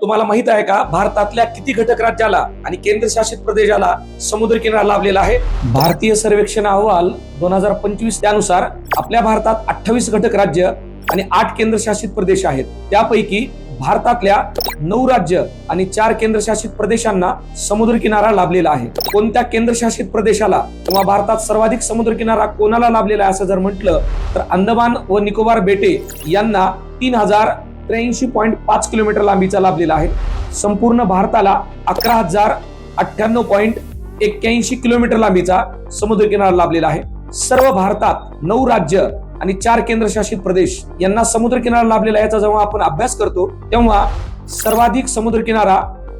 तुम्हाला माहीत आहे का भारतातल्या किती घटक राज्याला आणि केंद्रशासित प्रदेशाला समुद्र किनारा लाभलेला आहे? भारतीय सर्वेक्षण अहवाल दोन हजार पंचवीस त्यानुसार आपल्या भारतात अठ्ठावीस घटक राज्य आणि आठ केंद्रशासित प्रदेश आहेत. त्यापैकी भारतातल्या नऊ राज्य आणि चार केंद्रशासित प्रदेशांना समुद्र किनारा लाभलेला आहे. कोणत्या केंद्रशासित प्रदेशाला किंवा भारतात सर्वाधिक समुद्र किनारा कोणाला लाभलेला आहे असं जर म्हटलं तर अंदमान व निकोबार बेटे यांना तीन हजार त्र्याऐंशी पॉईंट पाच किलोमीटर लांबीचा लाभलेला आहे. संपूर्ण भारताला अकरा हजार अठ्ठ्याण्णव पॉईंट एक्क्याऐंशी किलोमीटर लांबीचा समुद्रकिनारा लाभलेला आहे. सर्व भारतात नऊ राज्य आणि चार केंद्रशासित प्रदेश यांना समुद्रकिनारा लाभलेला याचा जेव्हा आपण अभ्यास करतो तेव्हा सर्वाधिक समुद्रकिनारा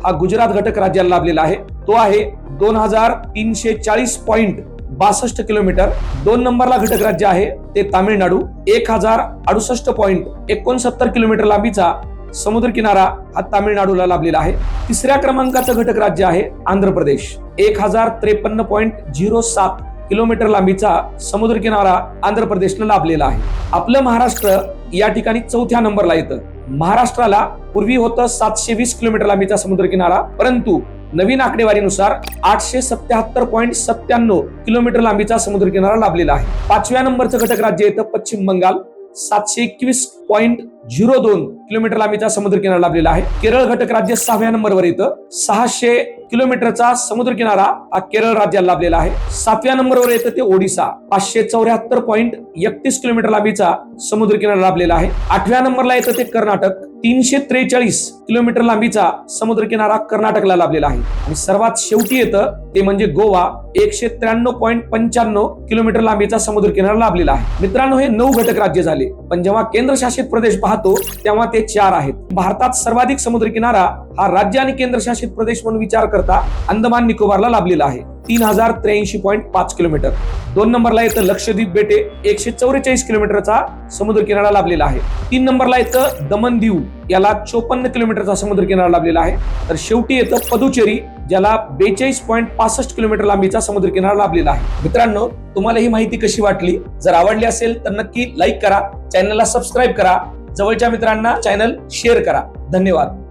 हा गुजरात घटक राज्याला लाभलेला आहे. तो आहे दोन हजार तीनशे चाळीस पॉईंट बासष्ट किलोमीटर. दोन नंबरला घटक राज्य आहे ते तामिळनाडू. एक हजार अडुसष्ट पॉईंट एकोणसत्तर किलोमीटर लांबीचा समुद्र किनारा हा तामिळनाडूला लाभलेला आहे. तिसऱ्या क्रमांकाचं घटक राज्य आहे आंध्र प्रदेश. एक हजार त्रेपन्न पॉईंट झिरो सात किलोमीटर लांबीचा समुद्र किनारा आंध्र प्रदेशला लाभलेला आहे. आपलं महाराष्ट्र या ठिकाणी चौथ्या नंबरला येतं. महाराष्ट्राला पूर्वी होतं सातशे वीस किलोमीटर लांबीचा समुद्र किनारा परंतु नवीन आकडेवारीनुसार आठशे सत्याहत्तर पॉईंट सत्त्याण्णव किलोमीटर लांबीचा समुद्र किनारा लाभलेला आहे. पाचव्या नंबरचं घटक राज्य येतं पश्चिम बंगाल. सातशे एकवीस पॉईंट झिरो दोन किलोमीटर लांबीचा समुद्र किनारा लाभलेला आहे. केरळ घटक राज्य सहाव्या नंबरवर येतं सहाशे किलोमीटरचा समुद्र किनारा हा केरळ राज्याला लाभलेला आहे. सातव्या नंबरवर येतं ते ओडिसा. पाचशे चौऱ्याहत्तर पॉईंट एकतीस किलोमीटर लांबीचा समुद्र किनारा लाभलेला आहे. आठव्या नंबरला येतं ते कर्नाटक. तीनशे त्रेचाळीस किलोमीटर लांबीचा समुद्र किनारा कर्नाटकला लाभलेला आहे. आणि सर्वात शेवटी येतं ते म्हणजे गोवा. एकशे त्र्याण्णव पॉईंट पंच्याण्णव किलोमीटर लांबीचा समुद्र किनारा लाभलेला आहे. मित्रांनो हे नऊ घटक राज्य झाले. पण जेव्हा केंद्रशासित प्रदेश पाहतो तेव्हा ते चार आहेत. भारतात सर्वाधिक समुद्र किनारा हा राज्य आणि केंद्रशासित प्रदेश म्हणून विचार करता अंदमान निकोबारला लाभलेला आहे. तीन हजार त्र्याऐंशी पॉईंट पाच किलोमीटर. दोन नंबरला येतं लक्षद्वीप बेटे एकशे चौवेचाळीस किलोमीटरचा समुद्र किनारा लाभलेला आहे. तीन नंबरला येतं दमन दीव याला चोपन्न किलोमीटरचा समुद्र किनारा लाभलेला आहे. तर शेवटी येतं पदुचेरी ज्याला बेचाळीस पॉईंट पासष्ट किलोमीटर लांबीचा समुद्र किनारा लाभलेला आहे. मित्रांनो तुम्हाला ही माहिती कशी वाटली? जर आवडली असेल तर नक्की लाईक करा चॅनलला सबस्क्राईब करा जवळच्या मित्रांना चॅनल शेअर करा. धन्यवाद.